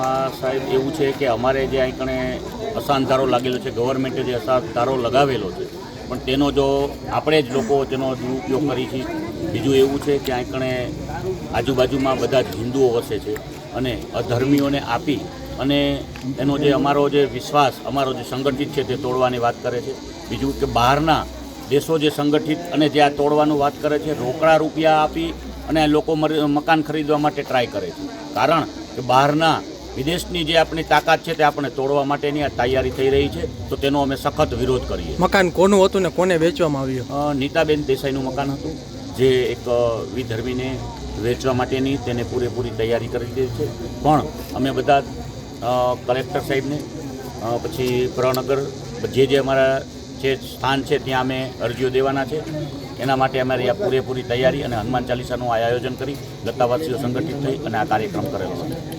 આમાં સાહેબ એવું છે કે અમારે જે અહીં કણે અસાન ધારો લાગેલો છે ગવર્મેન્ટે જે અસાન ધારો લગાવેલો છે, પણ તેનો જો આપણે જ લોકો તેનો દુરુપયોગ કરી છે. બીજું એવું છે કે અહીં આજુબાજુમાં બધા જ હિન્દુઓ વસે છે અને અધર્મીઓને આપી અને એનો જે અમારો જે વિશ્વાસ, અમારો જે સંગઠિત છે તે તોડવાની વાત કરે છે. બીજું કે બહારના દેશો જે સંગઠિત અને જે આ તોડવાનું વાત કરે છે, રોકડા રૂપિયા આપી અને લોકો મકાન ખરીદવા માટે ટ્રાય કરે છે. કારણ કે બહારના વિદેશની જે આપણી તાકાત છે તે આપણે તોડવા માટેની આ તૈયારી થઈ રહી છે તો તેનો અમે સખત વિરોધ કરીએ. મકાન કોનું હતું ને કોને વેચવામાં આવ્યું? નીતાબેન દેસાઈનું મકાન હતું જે એક વિધર્મીને વેચવા માટેની તેને પૂરેપૂરી તૈયારી કરી દીધી છે. પણ અમે બધા કલેક્ટર સાહેબને પછી પ્રણગર જે જે અમારા જે સ્થાન છે ત્યાં અમે અરજીઓ દેવાના છે. એના માટે અમારી આ પૂરેપૂરી તૈયારી અને હનુમાન ચાલીસાનું આ આયોજન કરી લતાવાસીઓ સંગઠિત થઈ અને આ કાર્યક્રમ કરેલો છે